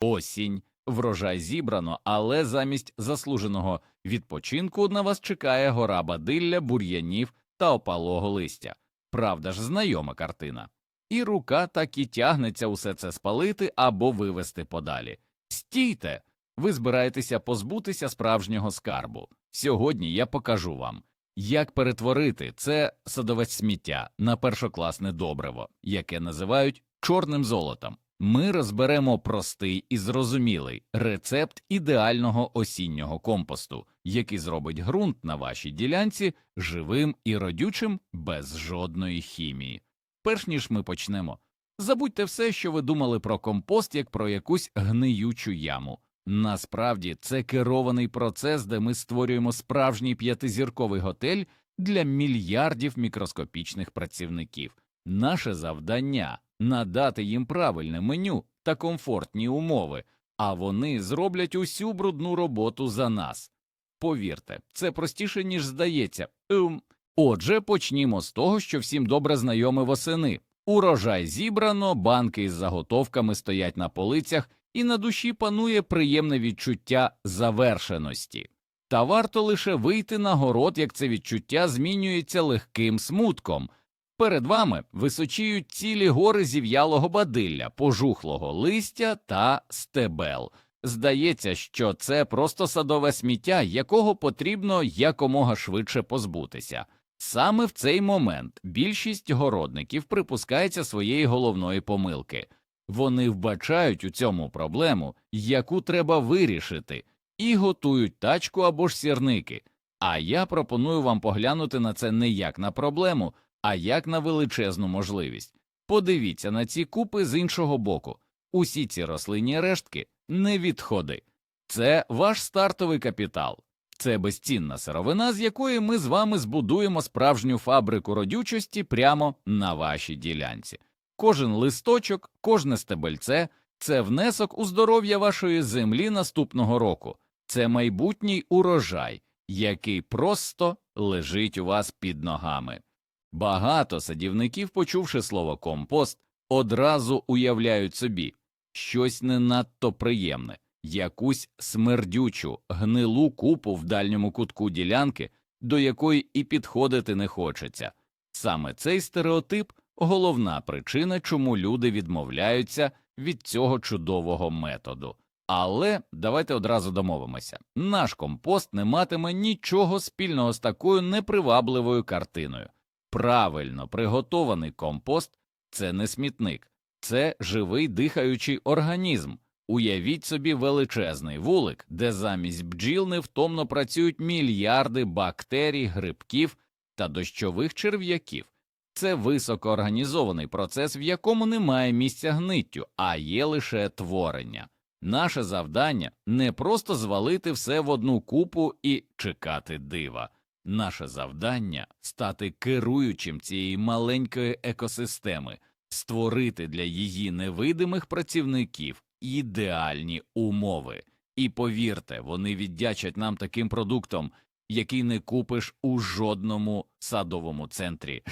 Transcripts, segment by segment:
Осінь, врожай зібрано, але замість заслуженого відпочинку на вас чекає гора бадилля, бур'янів та опалого листя. Правда ж, знайома картина. І рука так і тягнеться усе це спалити або вивести подалі. Стійте! Ви збираєтеся позбутися справжнього скарбу. Сьогодні я покажу вам, як перетворити це садове сміття на першокласне добриво, яке називають чорним золотом. Ми розберемо простий і зрозумілий рецепт ідеального осіннього компосту, який зробить ґрунт на вашій ділянці живим і родючим без жодної хімії. Перш ніж ми почнемо, забудьте все, що ви думали про компост як про якусь гниючу яму. Насправді це керований процес, де ми створюємо справжній п'ятизірковий готель для мільярдів мікроскопічних працівників. Наше завдання надати їм правильне меню та комфортні умови, а вони зроблять усю брудну роботу за нас. Повірте, це простіше, ніж здається. Ем. Отже, почнімо з того, що всім добре знайоме восени. Урожай зібрано, банки із заготовками стоять на полицях, і на душі панує приємне відчуття завершеності. Та варто лише вийти на город, як це відчуття змінюється легким смутком. Перед вами височіють цілі гори зів'ялого бадилля, пожухлого листя та стебел. Здається, що це просто садове сміття, якого потрібно якомога швидше позбутися. Саме в цей момент більшість городників припускається своєї головної помилки. Вони вбачають у цьому проблему, яку треба вирішити, і готують тачку або ж сірники. А я пропоную вам поглянути на це не як на проблему, а як на величезну можливість. Подивіться на ці купи з іншого боку. Усі ці рослинні рештки не відходи. Це ваш стартовий капітал. Це безцінна сировина, з якої ми з вами збудуємо справжню фабрику родючості прямо на вашій ділянці. Кожен листочок, кожне стебельце це внесок у здоров'я вашої землі наступного року, це майбутній урожай, який просто лежить у вас під ногами. Багато садівників, почувши слово компост, одразу уявляють собі щось не надто приємне, якусь смердючу, гнилу купу в дальньому кутку ділянки, до якої і підходити не хочеться. Саме цей стереотип головна причина, чому люди відмовляються від цього чудового методу. Але давайте одразу домовимося наш компост не матиме нічого спільного з такою непривабливою картиною. Правильно приготований компост це не смітник, це живий дихаючий організм. Уявіть собі величезний вулик, де замість бджіл невтомно працюють мільярди бактерій, грибків та дощових черв'яків. Це високоорганізований процес, в якому немає місця гниттю, а є лише творення. Наше завдання не просто звалити все в одну купу і чекати дива. Наше завдання стати керуючим цієї маленької екосистеми, створити для її невидимих працівників ідеальні умови. І повірте, вони віддячать нам таким продуктом, який не купиш у жодному садовому центрі.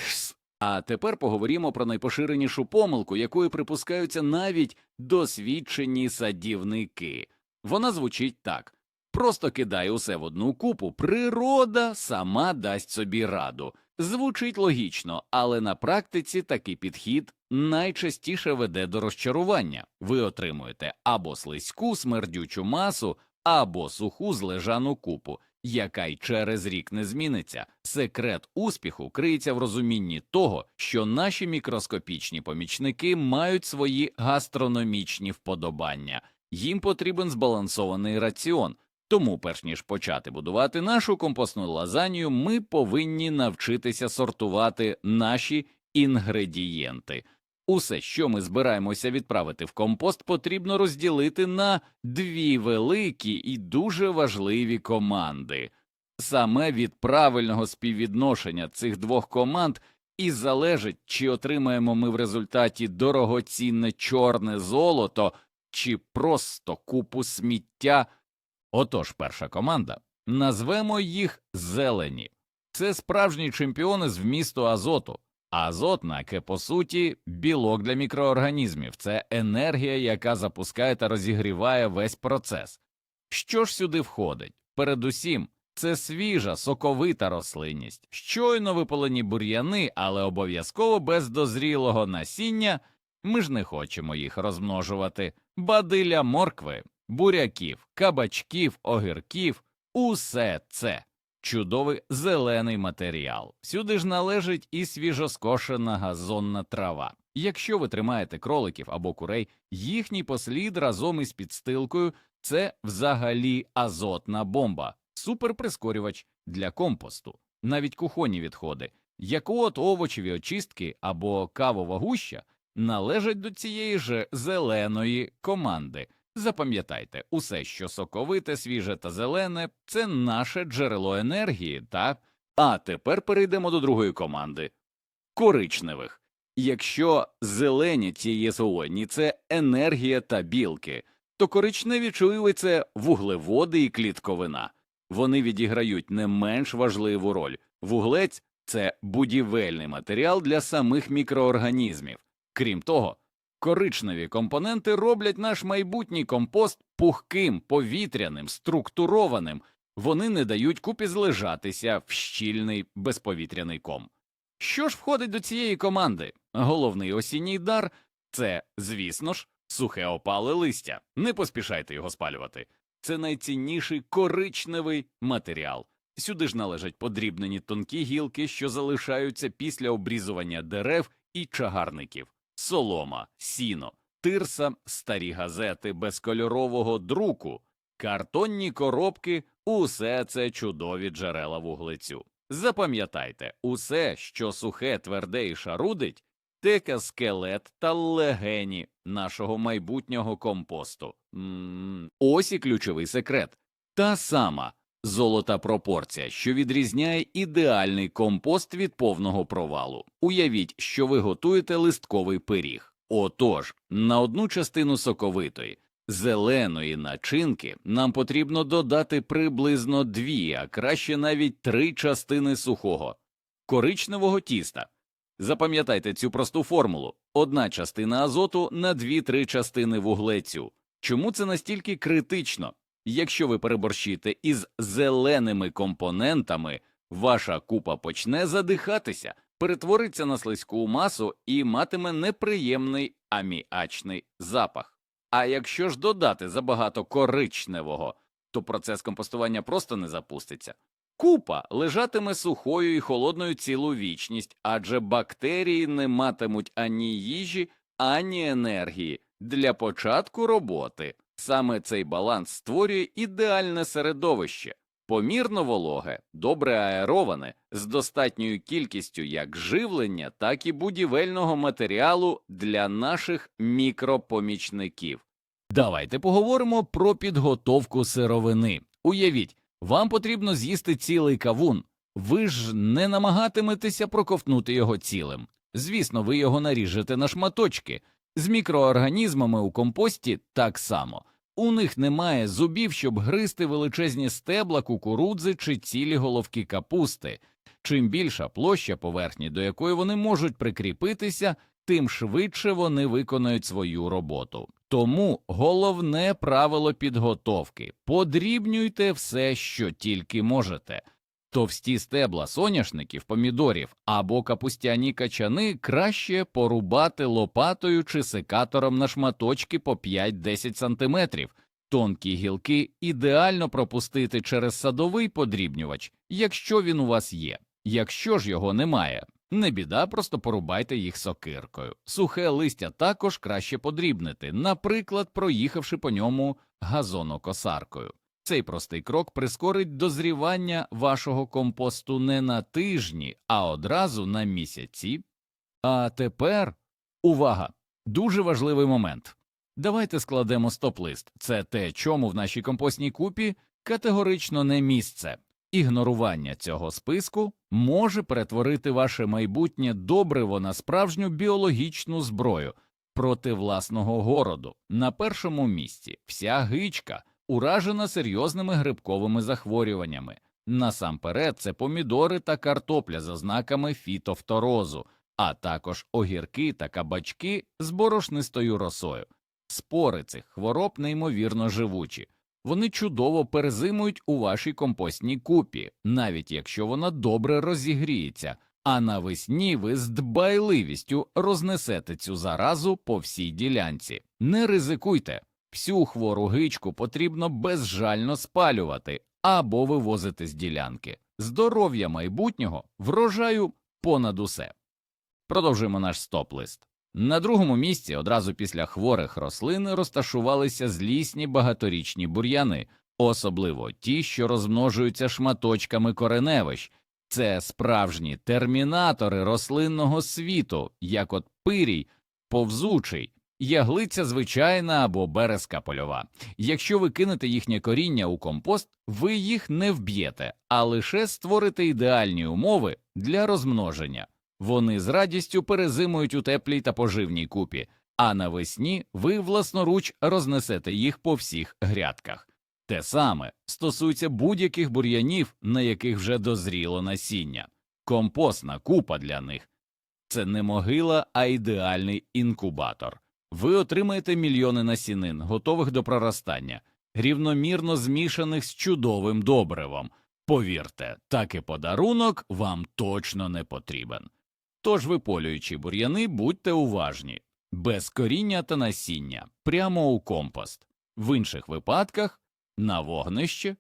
А тепер поговоримо про найпоширенішу помилку, якою припускаються навіть досвідчені садівники. Вона звучить так просто кидай усе в одну купу, природа сама дасть собі раду. Звучить логічно, але на практиці такий підхід найчастіше веде до розчарування. Ви отримуєте або слизьку смердючу масу, або суху злежану купу, яка й через рік не зміниться. Секрет успіху криється в розумінні того, що наші мікроскопічні помічники мають свої гастрономічні вподобання, їм потрібен збалансований раціон. Тому, перш ніж почати будувати нашу компостну лазанью, ми повинні навчитися сортувати наші інгредієнти. Усе, що ми збираємося відправити в компост, потрібно розділити на дві великі і дуже важливі команди. Саме від правильного співвідношення цих двох команд і залежить, чи отримаємо ми в результаті дорогоцінне чорне золото, чи просто купу сміття. Отож, перша команда назвемо їх зелені. Це справжні чемпіони з вмісту азоту, Азот наке, по суті, білок для мікроорганізмів це енергія, яка запускає та розігріває весь процес. Що ж сюди входить? Передусім, це свіжа, соковита рослинність, щойно випалені бур'яни, але обов'язково без дозрілого насіння. Ми ж не хочемо їх розмножувати. Бадиля моркви, буряків, кабачків, огірків усе це чудовий зелений матеріал. Сюди ж належить і свіжоскошена газонна трава. Якщо ви тримаєте кроликів або курей, їхній послід разом із підстилкою це взагалі азотна бомба, суперприскорювач для компосту, навіть кухонні відходи, як от овочеві очистки або кавова гуща належать до цієї ж зеленої команди. Запам'ятайте, усе, що соковите, свіже та зелене, це наше джерело енергії, так? А тепер перейдемо до другої команди коричневих. Якщо зелені цієї зелені це енергія та білки, то коричневі чули це вуглеводи і клітковина. Вони відіграють не менш важливу роль. Вуглець це будівельний матеріал для самих мікроорганізмів. Крім того, коричневі компоненти роблять наш майбутній компост пухким, повітряним, структурованим. Вони не дають купі злежатися в щільний безповітряний ком. Що ж входить до цієї команди? Головний осінній дар це, звісно ж, сухе опале листя. Не поспішайте його спалювати. Це найцінніший коричневий матеріал. Сюди ж належать подрібнені тонкі гілки, що залишаються після обрізування дерев і чагарників, солома, сіно, тирса, старі газети безкольорового друку, картонні коробки усе це чудові джерела вуглецю. Запам'ятайте, усе, що сухе, тверде і шарудить, теке скелет та легені нашого майбутнього компосту. м Ось і ключовий секрет. Та сама золота пропорція, що відрізняє ідеальний компост від повного провалу. Уявіть, що ви готуєте листковий пиріг. Отож, на одну частину соковитої, зеленої начинки нам потрібно додати приблизно дві, а краще навіть три частини сухого, коричневого тіста. Запам'ятайте цю просту формулу одна частина азоту на 2-3 частини вуглецю. Чому це настільки критично? Якщо ви переборщите із зеленими компонентами, ваша купа почне задихатися, перетвориться на слизьку масу і матиме неприємний аміачний запах. А якщо ж додати забагато коричневого, то процес компостування просто не запуститься. Купа лежатиме сухою і холодною цілу вічність, адже бактерії не матимуть ані їжі, ані енергії для початку роботи. Саме цей баланс створює ідеальне середовище, помірно вологе, добре аероване, з достатньою кількістю як живлення, так і будівельного матеріалу для наших мікропомічників. Давайте поговоримо про підготовку сировини. Уявіть, вам потрібно з'їсти цілий кавун. Ви ж не намагатиметеся проковтнути його цілим. Звісно, ви його наріжете на шматочки. З мікроорганізмами у компості так само. У них немає зубів, щоб гризти величезні стебла кукурудзи чи цілі головки капусти. Чим більша площа поверхні, до якої вони можуть прикріпитися, тим швидше вони виконають свою роботу. Тому головне правило підготовки подрібнюйте все, що тільки можете. Товсті стебла соняшників, помідорів або капустяні качани краще порубати лопатою чи секатором на шматочки по 5-10 см. Тонкі гілки ідеально пропустити через садовий подрібнювач, якщо він у вас є. Якщо ж його немає, не біда, просто порубайте їх сокиркою. Сухе листя також краще подрібнити, наприклад, проїхавши по ньому газонокосаркою. Цей простий крок прискорить дозрівання вашого компосту не на тижні, а одразу на місяці. А тепер увага! Дуже важливий момент. Давайте складемо стоп-лист. Це те, чому в нашій компостній купі категорично не місце. Ігнорування цього списку може перетворити ваше майбутнє добриво на справжню біологічну зброю проти власного городу. На першому місці вся гичка уражена серйозними грибковими захворюваннями. Насамперед, це помідори та картопля за знаками фітофторозу. а також огірки та кабачки з борошнистою росою. Спори цих хвороб неймовірно живучі. Вони чудово перезимують у вашій компостній купі, навіть якщо вона добре розігріється, а навесні ви з дбайливістю рознесете цю заразу по всій ділянці. Не ризикуйте, всю хвору гичку потрібно безжально спалювати або вивозити з ділянки. Здоров'я майбутнього врожаю понад усе. Продовжуємо наш стоп-лист. На другому місці одразу після хворих рослин розташувалися злісні багаторічні бур'яни, особливо ті, що розмножуються шматочками кореневищ. Це справжні термінатори рослинного світу, як от пирій, повзучий, яглиця звичайна або березка польова. Якщо ви кинете їхнє коріння у компост, ви їх не вб'єте, а лише створите ідеальні умови для розмноження. Вони з радістю перезимують у теплій та поживній купі, а навесні ви власноруч рознесете їх по всіх грядках. Те саме стосується будь-яких бур'янів, на яких вже дозріло насіння. Компостна купа для них це не могила, а ідеальний інкубатор. Ви отримаєте мільйони насінин, готових до проростання, рівномірно змішаних з чудовим добривом. Повірте, такий подарунок вам точно не потрібен. Тож, виполюючи бур'яни, будьте уважні, без коріння та насіння, прямо у компост, в інших випадках на вогнище.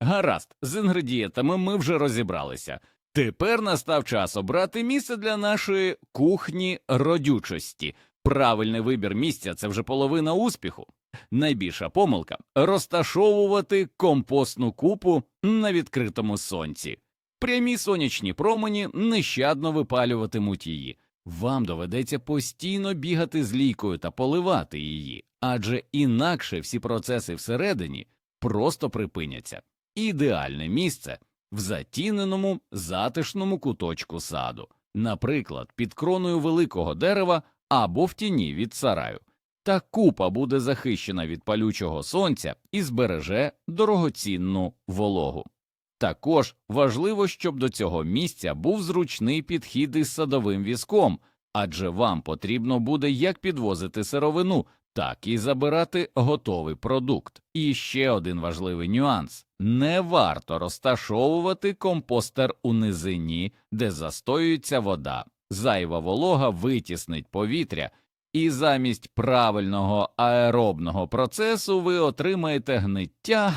Гаразд, з інгредієнтами ми вже розібралися. Тепер настав час обрати місце для нашої кухні родючості. Правильний вибір місця це вже половина успіху. Найбільша помилка розташовувати компостну купу на відкритому сонці. Прямі сонячні промені нещадно випалюватимуть її. Вам доведеться постійно бігати з лійкою та поливати її, адже інакше всі процеси всередині просто припиняться. Ідеальне місце в затіненому затишному куточку саду, наприклад, під кроною великого дерева або в тіні від сараю. Та купа буде захищена від палючого сонця і збереже дорогоцінну вологу. Також важливо, щоб до цього місця був зручний підхід із садовим візком, адже вам потрібно буде як підвозити сировину, так і забирати готовий продукт. І ще один важливий нюанс не варто розташовувати компостер у низині, де застоюється вода. Зайва волога витіснить повітря, і замість правильного аеробного процесу ви отримаєте гниття.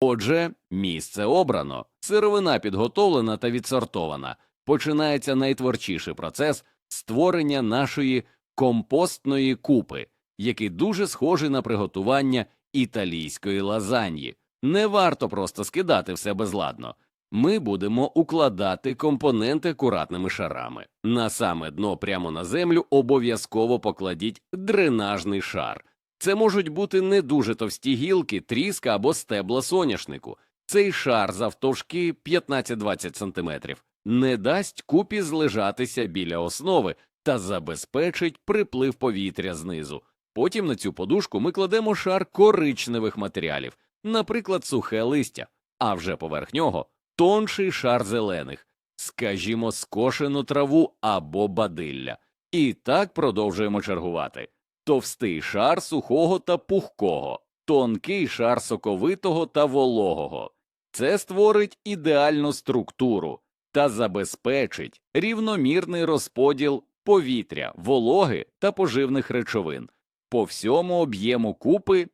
Отже, місце обрано, сировина підготовлена та відсортована. Починається найтворчіший процес створення нашої компостної купи, який дуже схожий на приготування італійської лазаньї. Не варто просто скидати все безладно. Ми будемо укладати компоненти акуратними шарами. На саме дно прямо на землю обов'язково покладіть дренажний шар. Це можуть бути не дуже товсті гілки, тріска або стебла соняшнику. Цей шар завтовшки 15-20 см не дасть купі злежатися біля основи та забезпечить приплив повітря знизу. Потім на цю подушку ми кладемо шар коричневих матеріалів, наприклад, сухе листя, а вже поверх нього тонший шар зелених, скажімо, скошену траву або бадилля. І так продовжуємо чергувати товстий шар сухого та пухкого, тонкий шар соковитого та вологого. Це створить ідеальну структуру та забезпечить рівномірний розподіл повітря, вологи та поживних речовин по всьому об'єму купи.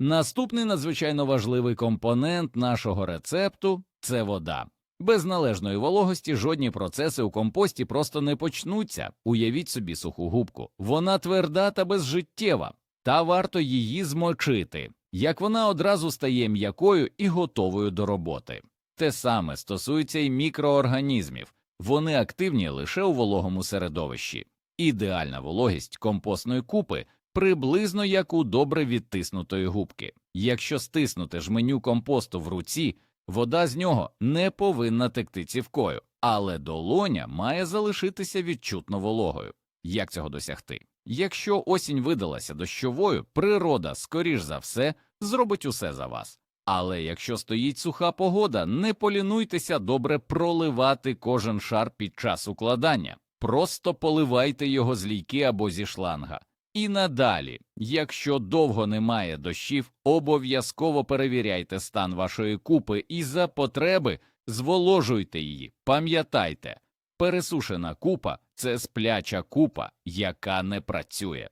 Наступний надзвичайно важливий компонент нашого рецепту це вода. Без належної вологості жодні процеси у компості просто не почнуться. Уявіть собі суху губку. Вона тверда та безжиттєва, та варто її змочити, як вона одразу стає м'якою і готовою до роботи. Те саме стосується і мікроорганізмів, вони активні лише у вологому середовищі. Ідеальна вологість компостної купи приблизно як у добре відтиснутої губки. Якщо стиснути жменю компосту в руці, Вода з нього не повинна текти цівкою, але долоня має залишитися відчутно вологою. Як цього досягти? Якщо осінь видалася дощовою, природа, скоріш за все, зробить усе за вас. Але якщо стоїть суха погода, не полінуйтеся добре проливати кожен шар під час укладання. просто поливайте його з лійки або зі шланга. І надалі, якщо довго немає дощів, обов'язково перевіряйте стан вашої купи і за потреби зволожуйте її. Пам'ятайте, пересушена купа це спляча купа, яка не працює.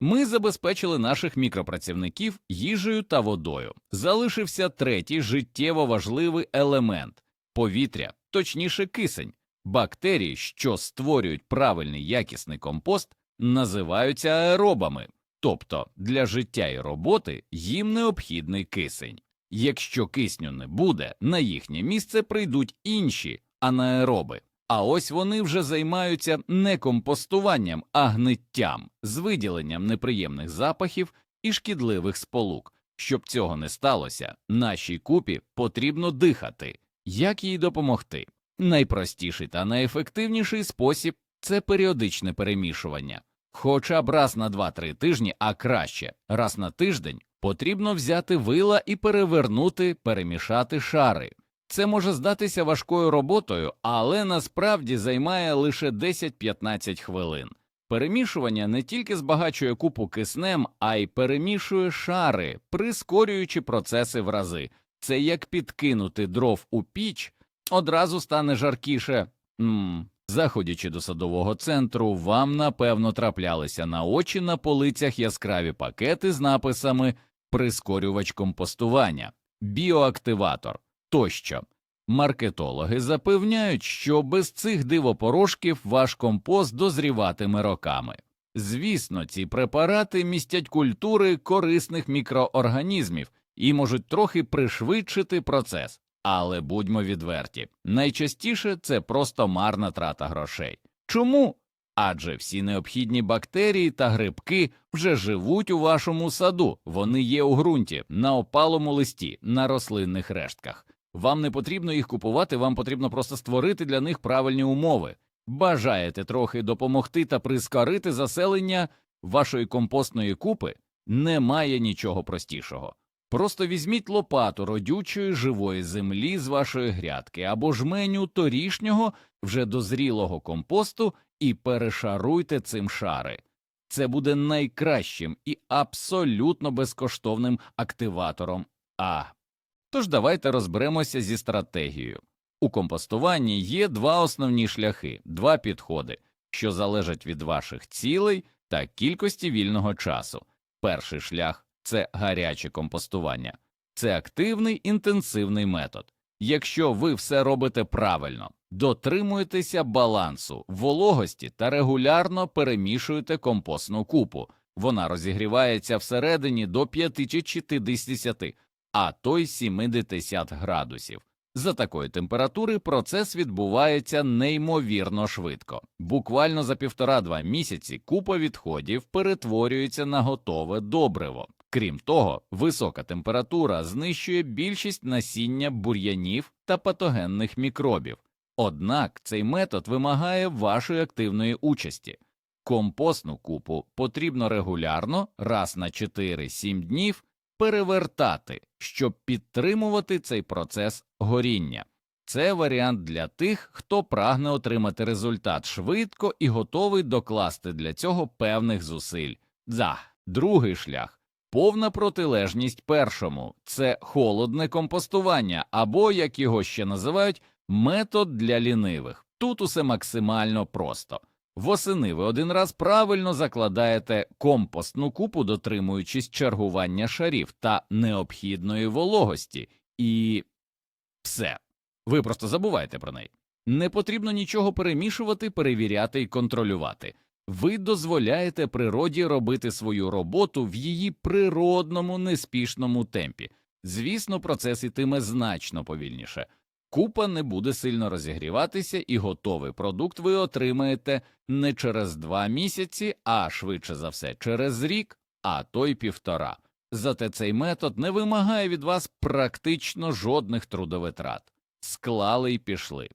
Ми забезпечили наших мікропрацівників їжею та водою. Залишився третій життєво важливий елемент повітря, точніше кисень. Бактерії, що створюють правильний якісний компост, називаються аеробами, тобто для життя і роботи їм необхідний кисень. Якщо кисню не буде, на їхнє місце прийдуть інші анаероби. А ось вони вже займаються не компостуванням, а гниттям з виділенням неприємних запахів і шкідливих сполук. Щоб цього не сталося, нашій купі потрібно дихати. Як їй допомогти? Найпростіший та найефективніший спосіб це періодичне перемішування. Хоча б раз на 2-3 тижні, а краще раз на тиждень потрібно взяти вила і перевернути, перемішати шари. Це може здатися важкою роботою, але насправді займає лише 10-15 хвилин. Перемішування не тільки збагачує купу киснем, а й перемішує шари, прискорюючи процеси в рази. Це як підкинути дров у піч, одразу стане жаркіше. Ммм. Заходячи до садового центру, вам напевно траплялися на очі на полицях яскраві пакети з написами прискорювач компостування, біоактиватор тощо. Маркетологи запевняють, що без цих дивопорошків ваш компост дозріватиме роками. Звісно, ці препарати містять культури корисних мікроорганізмів і можуть трохи пришвидшити процес, але будьмо відверті, найчастіше це просто марна трата грошей. Чому? Адже всі необхідні бактерії та грибки вже живуть у вашому саду, вони є у ґрунті, на опалому листі, на рослинних рештках. Вам не потрібно їх купувати, вам потрібно просто створити для них правильні умови. Бажаєте трохи допомогти та прискорити заселення вашої компостної купи? Немає нічого простішого. Просто візьміть лопату родючої живої землі з вашої грядки або жменю торішнього вже дозрілого компосту і перешаруйте цим шари. Це буде найкращим і абсолютно безкоштовним активатором А. Тож давайте розберемося зі стратегією. У компостуванні є два основні шляхи, два підходи, що залежать від ваших цілей та кількості вільного часу. Перший шлях це гаряче компостування, це активний інтенсивний метод. Якщо ви все робите правильно, дотримуєтеся балансу, вологості та регулярно перемішуєте компостну купу, вона розігрівається всередині до 5 чи 60, а то й 70 градусів. За такої температури процес відбувається неймовірно швидко. Буквально за півтора-два місяці купа відходів перетворюється на готове добриво. Крім того, висока температура знищує більшість насіння бур'янів та патогенних мікробів. Однак цей метод вимагає вашої активної участі. Компостну купу потрібно регулярно, раз на 4-7 днів, перевертати, щоб підтримувати цей процес горіння. Це варіант для тих, хто прагне отримати результат швидко і готовий докласти для цього певних зусиль. За другий шлях повна протилежність першому це холодне компостування, або, як його ще називають, метод для лінивих. Тут усе максимально просто. Восени ви один раз правильно закладаєте компостну купу, дотримуючись чергування шарів та необхідної вологості, і все. Ви просто забуваєте про неї. Не потрібно нічого перемішувати, перевіряти і контролювати. Ви дозволяєте природі робити свою роботу в її природному неспішному темпі. Звісно, процес ітиме значно повільніше. Купа не буде сильно розігріватися, і готовий продукт ви отримаєте не через два місяці, а швидше за все через рік, а то й півтора. Зате цей метод не вимагає від вас практично жодних трудовитрат. Склали й пішли.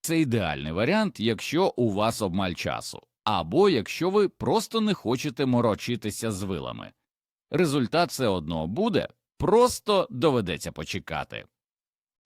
Це ідеальний варіант, якщо у вас обмаль часу, або якщо ви просто не хочете морочитися з вилами. Результат все одно буде, просто доведеться почекати.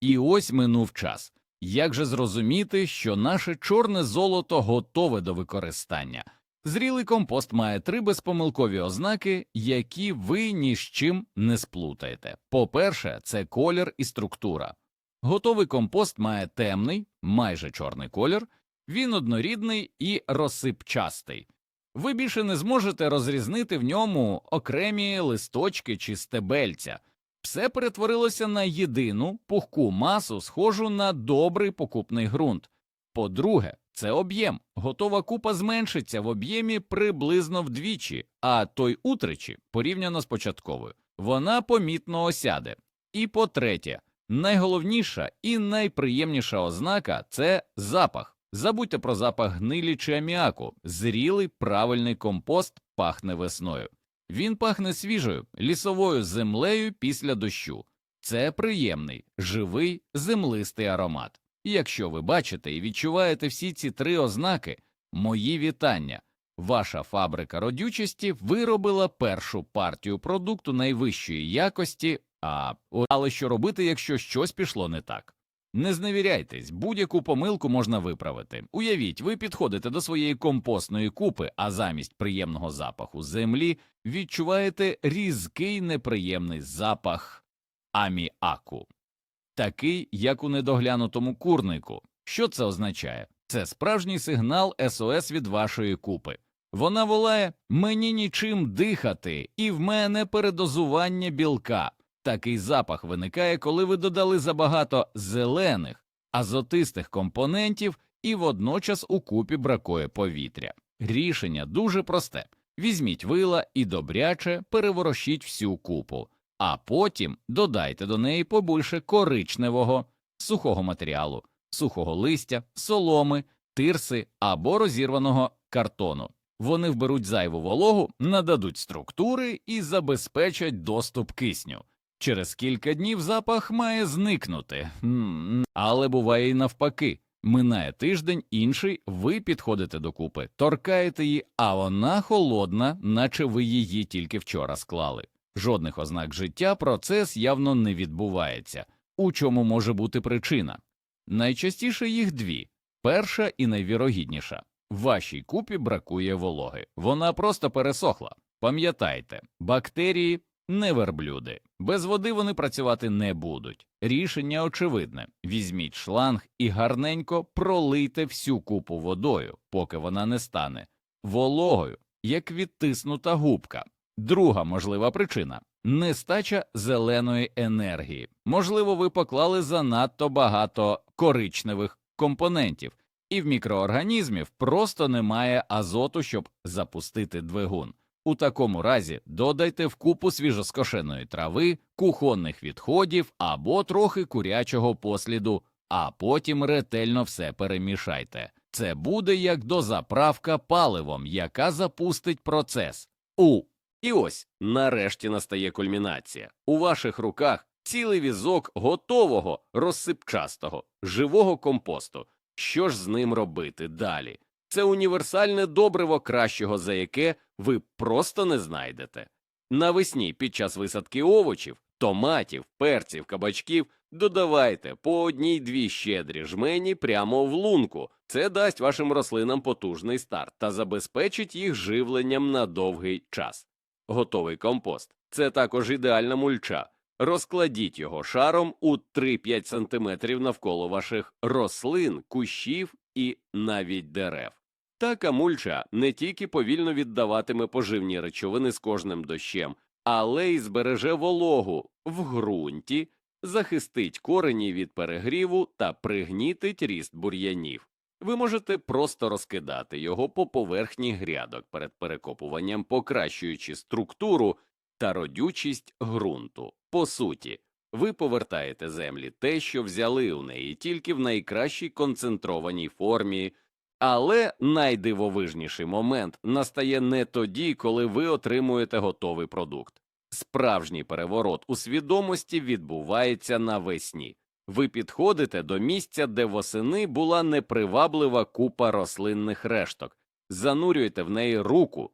І ось минув час. Як же зрозуміти, що наше чорне золото готове до використання? Зрілий компост має три безпомилкові ознаки, які ви ні з чим не сплутаєте. По-перше, це колір і структура. Готовий компост має темний, майже чорний колір, він однорідний і розсипчастий. Ви більше не зможете розрізнити в ньому окремі листочки чи стебельця. Все перетворилося на єдину пухку масу, схожу на добрий покупний ґрунт. По-друге, це об'єм. Готова купа зменшиться в об'ємі приблизно вдвічі, а той утричі порівняно з початковою. Вона помітно осяде. І по-третє, найголовніша і найприємніша ознака це запах. Забудьте про запах гнилі чи аміаку. Зрілий правильний компост пахне весною. Він пахне свіжою лісовою землею після дощу. Це приємний, живий, землистий аромат. І якщо ви бачите і відчуваєте всі ці три ознаки, мої вітання. Ваша фабрика родючості виробила першу партію продукту найвищої якості, а але що робити, якщо щось пішло не так? Не зневіряйтесь, будь-яку помилку можна виправити. Уявіть, ви підходите до своєї компостної купи, а замість приємного запаху землі відчуваєте різкий неприємний запах аміаку, такий, як у недоглянутому курнику. Що це означає? Це справжній сигнал СОС від вашої купи. Вона волає мені нічим дихати, і в мене передозування білка. Такий запах виникає, коли ви додали забагато зелених, азотистих компонентів і водночас у купі бракує повітря. Рішення дуже просте: візьміть вила і добряче переворошіть всю купу, а потім додайте до неї побільше коричневого, сухого матеріалу, сухого листя, соломи, тирси або розірваного картону. Вони вберуть зайву вологу, нададуть структури і забезпечать доступ кисню. Через кілька днів запах має зникнути, але буває і навпаки. Минає тиждень, інший, ви підходите до купи, торкаєте її, а вона холодна, наче ви її тільки вчора склали. Жодних ознак життя процес явно не відбувається. У чому може бути причина? Найчастіше їх дві перша і найвірогідніша. Вашій купі бракує вологи, вона просто пересохла. Пам'ятайте, бактерії не верблюди. Без води вони працювати не будуть. Рішення очевидне: візьміть шланг і гарненько пролийте всю купу водою, поки вона не стане вологою, як відтиснута губка. Друга можлива причина нестача зеленої енергії. Можливо, ви поклали занадто багато коричневих компонентів, і в мікроорганізмів просто немає азоту, щоб запустити двигун. У такому разі додайте в купу свіжоскошеної трави, кухонних відходів або трохи курячого посліду, а потім ретельно все перемішайте. Це буде як дозаправка паливом, яка запустить процес. У і ось нарешті настає кульмінація. У ваших руках цілий візок готового розсипчастого живого компосту. Що ж з ним робити далі? Це універсальне добриво кращого за яке ви просто не знайдете. Навесні під час висадки овочів, томатів, перців, кабачків додавайте по одній-дві щедрі жмені прямо в лунку. Це дасть вашим рослинам потужний старт та забезпечить їх живленням на довгий час. Готовий компост це також ідеальна мульча. Розкладіть його шаром у 3-5 см навколо ваших рослин, кущів і навіть дерев. Така мульча не тільки повільно віддаватиме поживні речовини з кожним дощем, але й збереже вологу в ґрунті, захистить корені від перегріву та пригнітить ріст бур'янів. Ви можете просто розкидати його по поверхні грядок перед перекопуванням, покращуючи структуру та родючість ґрунту. По суті, ви повертаєте землі те, що взяли у неї тільки в найкращій концентрованій формі. Але найдивовижніший момент настає не тоді, коли ви отримуєте готовий продукт. Справжній переворот у свідомості відбувається навесні. Ви підходите до місця, де восени була неприваблива купа рослинних решток, занурюєте в неї руку,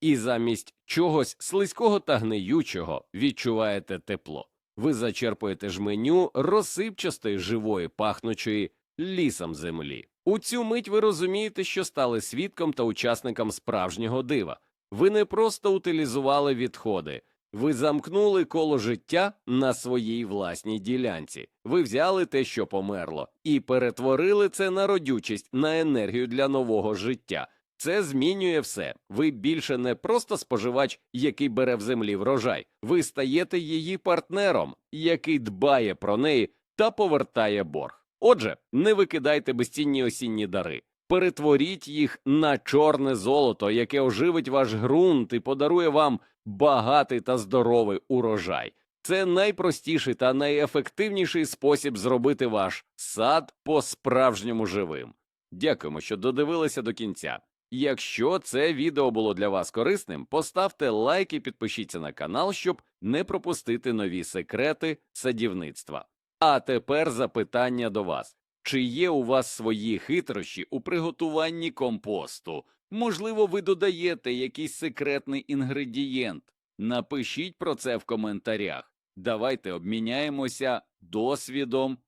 і замість чогось слизького та гниючого відчуваєте тепло. ви зачерпуєте жменю розсипчастої живої пахнучої лісом землі. У цю мить ви розумієте, що стали свідком та учасником справжнього дива. Ви не просто утилізували відходи, ви замкнули коло життя на своїй власній ділянці. Ви взяли те, що померло, і перетворили це на родючість, на енергію для нового життя. Це змінює все. Ви більше не просто споживач, який бере в землі врожай, ви стаєте її партнером, який дбає про неї та повертає борг. Отже, не викидайте безцінні осінні дари. Перетворіть їх на чорне золото, яке оживить ваш ґрунт і подарує вам багатий та здоровий урожай. Це найпростіший та найефективніший спосіб зробити ваш сад по-справжньому живим. Дякуємо, що додивилися до кінця. Якщо це відео було для вас корисним, поставте лайк і підпишіться на канал, щоб не пропустити нові секрети садівництва. А тепер запитання до вас. Чи є у вас свої хитрощі у приготуванні компосту? Можливо, ви додаєте якийсь секретний інгредієнт? Напишіть про це в коментарях. Давайте обміняємося досвідом